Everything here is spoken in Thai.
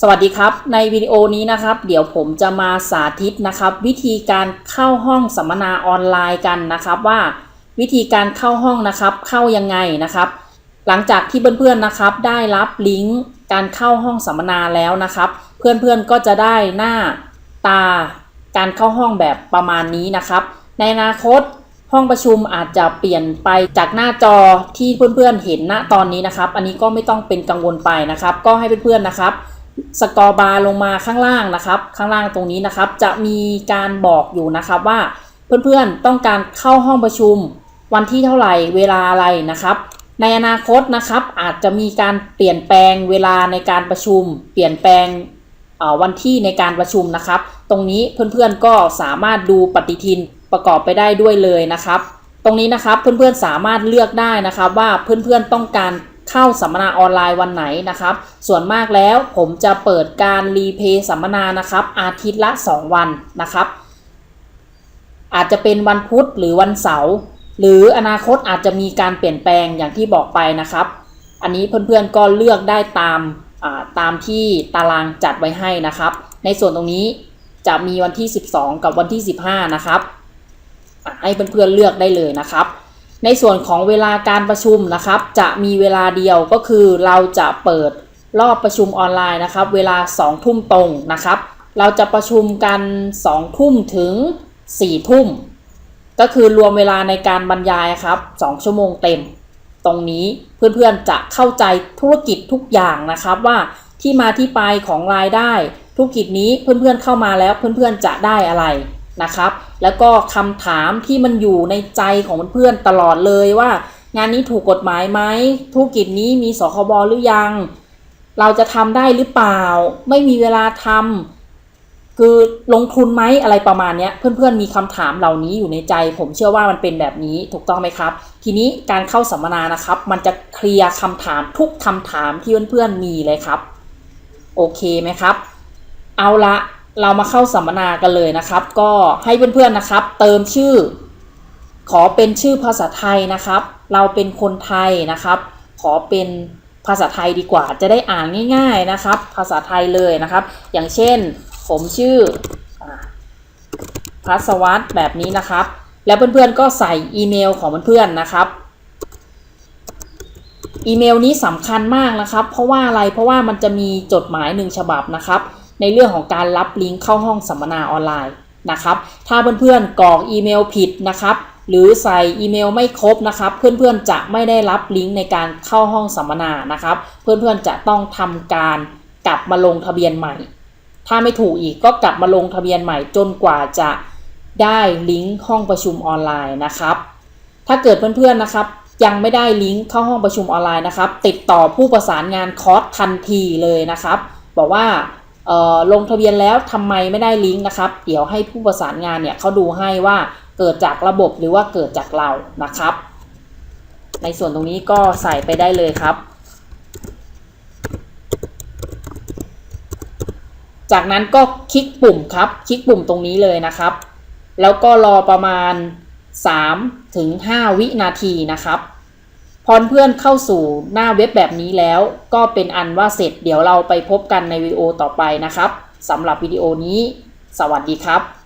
สวัสดีครับ ในวิดีโอนี้นะครับ เดี๋ยวผมจะมาสาธิตนะครับ วิธีการเข้าห้องสัมมนาออนไลน์กันนะครับ ว่าวิธีการเข้าห้องนะครับ เข้ายังไงนะครับ หลังจากที่เพื่อนๆนะครับ ได้รับลิงก์การเข้าห้องสัมมนาแล้วนะครับ เพื่อนๆก็จะได้หน้าตาการเข้าห้องแบบประมาณนี้นะครับ ในอนาคตห้องประชุมอาจจะเปลี่ยนไปจากหน้าจอที่เพื่อนๆเห็นณตอนนี้นะครับ อันนี้ก็ไม่ต้องเป็นกังวลไปนะครับ ก็ให้เพื่อนๆนะครับ สกอร์บาร์ลงมาข้างล่างนะครับ ข้างล่างตรงนี้นะครับ จะมีการบอกอยู่นะครับว่าเพื่อนๆต้องการเข้าห้องประชุมวันที่เท่าไหร่เวลาอะไรนะครับ ในอนาคตนะครับอาจจะมีการเปลี่ยนแปลงเวลาในการประชุม เปลี่ยนแปลงวันที่ในการประชุมนะครับ ตรงนี้เพื่อนๆก็สามารถดูปฏิทินประกอบไปได้ด้วยเลยนะครับ ตรงนี้นะครับเพื่อนๆสามารถเลือกได้นะครับว่าเพื่อนๆต้องการ เข้าสัมมนาออนไลน์วันไหนนะครับ ส่วนมากแล้วผมจะเปิดการรีเพย์สัมมนานะครับ อาทิตย์ละ 2 วันนะครับ อาจจะเป็นวันพุธหรือวันเสาร์หรืออนาคตอาจจะมีการเปลี่ยนแปลงอย่างที่บอกไปนะครับ อันนี้เพื่อนๆก็เลือกได้ตามาตามที่ตารางจัดไว้ให้นะครับ ในส่วนตรงนี้จะมีวันที่ 12 กับวันที่ 15 นะครับ ให้เพื่อนๆเลือกได้เลยนะครับ ในส่วนของเวลาการประชุมนะครับ จะมีเวลาเดียวก็คือเราจะเปิดรอบประชุมออนไลน์นะครับ เวลา 2 ทุ่มตรงนะครับ เราจะประชุมกัน 2 ทุ่มถึง 4 ทุ่ม ก็คือรวมเวลาในการบรรยายครับ 2 ชั่วโมงเต็ม ตรงนี้เพื่อนๆจะเข้าใจธุรกิจทุกอย่างนะครับว่าที่มาที่ไปของรายได้ ธุรกิจนี้เพื่อนๆเข้ามาแล้วเพื่อนๆจะได้อะไร นะครับ แล้วก็คำถามที่มันอยู่ในใจของเพื่อนๆตลอดเลยว่า งานนี้ถูกกฎหมายไหมธุรกิจนี้มีสคบหรือยัง เราจะทำได้หรือเปล่า ไม่มีเวลาทำคือลงทุนไหมอะไรประมาณนี้เพื่อนๆมีคำถามเหล่านี้อยู่ในใจ ผมเชื่อว่ามันเป็นแบบนี้ถูกต้องไหมครับ ทีนี้การเข้าสัมมนานะครับ มันจะเคลียร์คำถามทุกคำถามที่เพื่อนๆมีเลยครับ โอเคไหมครับ เอาละ เรามาเข้าสัมมนากันเลยนะครับ ก็ให้เพื่อนๆนะครับ เติมชื่อ ขอเป็นชื่อภาษาไทยนะครับ เราเป็นคนไทยนะครับ ขอเป็นภาษาไทยดีกว่า จะได้อ่านง่าย ๆนะครับ ภาษาไทยเลยนะครับ อย่างเช่น ผมชื่อพัสวัตแบบนี้นะครับ แล้วเพื่อนๆก็ใส่อีเมลของเพื่อนๆนะครับอีเมลนี้สำคัญมากนะครับ เพราะว่าอะไรเพราะว่ามันจะมีจดหมายหนึ่งฉบับนะครับ ในเรื่องของการรับลิงก์เข้าห้องสัมมนาออนไลน์นะครับ ถ้าเพื่อนๆกรอกอีเมลผิดนะครับ หรือใส่อีเมลไม่ครบนะครับ เพื่อนๆจะไม่ได้รับลิงก์ในการเข้าห้องสัมมนานะครับ เพื่อนๆจะต้องทำการกลับมาลงทะเบียนใหม่ ถ้าไม่ถูกอีกก็กลับมาลงทะเบียนใหม่จนกว่าจะได้ลิงก์ห้องประชุมออนไลน์นะครับ ถ้าเกิดเพื่อนๆนะครับยังไม่ได้ลิงก์เข้าห้องประชุมออนไลน์นะครับ ติดต่อผู้ประสานงานคอร์สทันทีเลยนะครับ บอกว่า ลงทะเบียนแล้วทำไมไม่ได้ลิงก์นะครับ เดี๋ยวให้ผู้ประสานงานเนี่ยเขาดูให้ว่าเกิดจากระบบหรือว่าเกิดจากเรานะครับ ในส่วนตรงนี้ก็ใส่ไปได้เลยครับ จากนั้นก็คลิกปุ่มครับ คลิกปุ่มตรงนี้เลยนะครับ แล้วก็รอประมาณ3ถึง5วินาทีนะครับ พอเพื่อนเข้าสู่หน้าเว็บแบบนี้แล้ว ก็เป็นอันว่าเสร็จเดี๋ยวเราไปพบกันในวิดีโอต่อไปนะครับสำหรับวิดีโอนี้ สวัสดีครับ